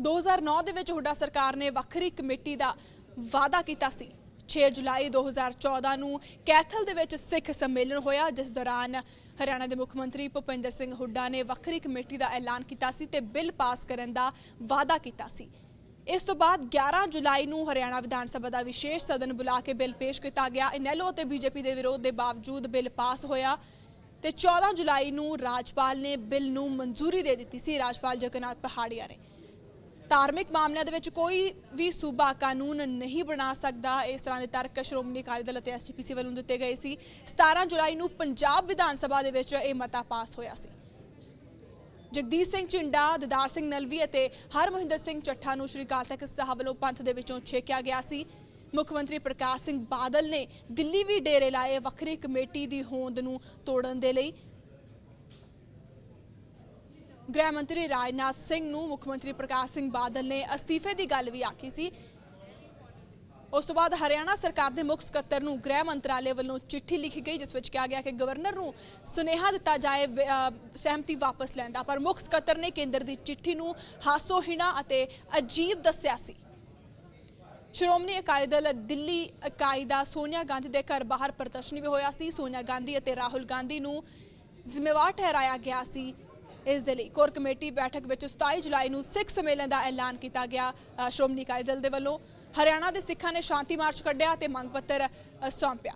2009 ਦੇ ਵਿੱਚ ਹੁੱਡਾ ਸਰਕਾਰ ਨੇ ਵੱਖਰੀ ਕਮੇਟੀ ਦਾ ਵਾਅਦਾ ਕੀਤਾ ਸੀ। 6 ਜੁਲਾਈ 2014 ਨੂੰ ਕੈਥਲ ਦੇ ਵਿੱਚ ਸਿੱਖ ਸੰਮੇਲਨ ਹੋਇਆ, ਜਿਸ ਦੌਰਾਨ ਹਰਿਆਣਾ ਦੇ ਮੁੱਖ ਮੰਤਰੀ ਭੁਪਿੰਦਰ ਸਿੰਘ ਹੁੱਡਾ ਨੇ ਵੱਖਰੀ ਕਮੇਟੀ ਦਾ ਐਲਾਨ ਕੀਤਾ ਸੀ ਤੇ ਬਿੱਲ ਪਾਸ ਕਰਨ ਦਾ ਵਾਅਦਾ ਕੀਤਾ ਸੀ। ਇਸ ਤੋਂ ਬਾਅਦ 11 ਜੁਲਾਈ ਨੂੰ ਹਰਿਆਣਾ ਵਿਧਾਨ ਸਭਾ ਦਾ ਵਿਸ਼ੇਸ਼ ਸਦਨ ਬੁਲਾ ਕੇ ਬਿੱਲ ਪੇਸ਼ ਕੀਤਾ ਗਿਆ। ਇਨੈਲੋ ਤੇ ਬੀਜੇਪੀ ਦੇ ਵਿਰੋਧ ਦੇ ਬਾਵਜੂਦ ਬਿੱਲ ਪਾਸ ਹੋਇਆ ਤੇ 14 ਜੁਲਾਈ ਨੂੰ ਰਾਜਪਾਲ ਨੇ ਬਿੱਲ ਨੂੰ ਮਨਜ਼ੂਰੀ ਦੇ ਦਿੱਤੀ ਸੀ। ਰਾਜਪਾਲ ਜਗਨਨਾਥ ਪਹਾੜੀਆ ਨੇ। ਧਾਰਮਿਕ ਮਾਮਲਿਆਂ ਦੇ ਵਿੱਚ ਕੋਈ ਵੀ ਸੂਬਾ ਕਾਨੂੰਨ ਨਹੀਂ ਬਣਾ ਸਕਦਾ। ਇਸ ਤਰ੍ਹਾਂ ਦੇ ਤਰਕ ਸ਼੍ਰੋਮਣੀ ਅਕਾਲੀ ਦਲ ਅਤੇ ਐਸਜੀਪੀਸੀ ਵੱਲੋਂ ਦਿੱਤੇ ਗਏ ਸੀ। 17 ਜੁਲਾਈ ਨੂੰ ਪੰਜਾਬ ਵਿਧਾਨ ਸਭਾ ਦੇ ਵਿੱਚ ਇਹ ਮਤਾ ਪਾਸ ਹੋਇਆ ਸੀ। ਜਗਦੀਸ਼ ਸਿੰਘ ਝਿੰਡਾ, ਦਦਾਰ ਸਿੰਘ ਨਲਵੀ ਅਤੇ ਹਰਮਹਿੰਦਰ ਸਿੰਘ ਚੱਠਾ ਨੂੰ ਸ਼੍ਰੀ ਅਕਾਲ ਤਖਤ ਸਾਹਿਬ ਵੱਲੋਂ ਪੰਥ ਦੇ ਵਿੱਚੋਂ ਛੇਕਿਆ ਗਿਆ ਸੀ। ਮੁੱਖ ਮੰਤਰੀ ਪ੍ਰਕਾਸ਼ ਸਿੰਘ ਬਾਦਲ ਨੇ ਦਿੱਲੀ ਵੀ ਡੇਰੇ ਲਾਏ ਵੱਖਰੀ ਕਮੇਟੀ ਦੀ ਹੋਂਦ ਨੂੰ ਤੋੜਨ ਦੇ ਲਈ। ਗ੍ਰਹਿ ਮੰਤਰੀ ਰਾਜਨਾਥ ਸਿੰਘ ਨੂੰ ਮੁੱਖ ਮੰਤਰੀ ਪ੍ਰਕਾਸ਼ ਸਿੰਘ ਬਾਦਲ ਨੇ ਅਸਤੀਫੇ ਦੀ ਗੱਲ ਵੀ ਆਖੀ ਸੀ। ਉਸ ਤੋਂ ਬਾਅਦ ਹਰਿਆਣਾ ਸਰਕਾਰ ਦੇ ਮੁੱਖ ਸਕੱਤਰ ਨੂੰ ਗ੍ਰਹਿ ਮੰਤਰਾਲੇ ਵੱਲੋਂ ਚਿੱਠੀ ਲਿਖੀ ਗਈ, ਜਿਸ ਵਿੱਚ ਕਿਹਾ ਗਿਆ ਕਿ ਗਵਰਨਰ ਨੂੰ ਸੁਨੇਹਾ ਦਿੱਤਾ ਜਾਏ ਸਹਿਮਤੀ ਵਾਪਸ ਲੈਣ ਦਾ। ਪਰ ਮੁੱਖ ਸਕੱਤਰ ਨੇ ਕੇਂਦਰ ਦੀ ਚਿੱਠੀ ਨੂੰ ਹਾਸੋਹੀਣਾ ਅਤੇ ਅਜੀਬ ਦੱਸਿਆ ਸੀ। ਸ਼੍ਰੋਮਣੀ ਅਕਾਲੀ ਦਲ ਦਿੱਲੀ ਇਕਾਈ ਦਾ ਸੋਨੀਆ ਗਾਂਧੀ ਦੇ ਘਰ ਬਾਹਰ ਪ੍ਰਦਰਸ਼ਨ ਵੀ ਹੋਇਆ ਸੀ। ਸੋਨੀਆ ਗਾਂਧੀ ਅਤੇ ਰਾਹੁਲ ਗਾਂਧੀ ਨੂੰ ਜ਼ਿੰਮੇਵਾਰ ਠਹਿਰਾਇਆ ਗਿਆ ਸੀ। ਇਸ ਦੇ ਲਈ ਕੋਰ ਕਮੇਟੀ ਬੈਠਕ ਵਿੱਚ 27 ਜੁਲਾਈ ਨੂੰ ਸਿੱਖ ਸੰਮੇਲਨ ਦਾ ਐਲਾਨ ਕੀਤਾ ਗਿਆ। ਸ਼੍ਰੋਮਣੀ ਅਕਾਲੀ ਦਲ ਦੇ ਵੱਲੋਂ ਹਰਿਆਣਾ ਦੇ ਸਿੱਖਾਂ ਨੇ ਸ਼ਾਂਤੀ ਮਾਰਚ ਕੱਢਿਆ ਤੇ ਮੰਗ ਪੱਤਰ ਸੌਂਪਿਆ।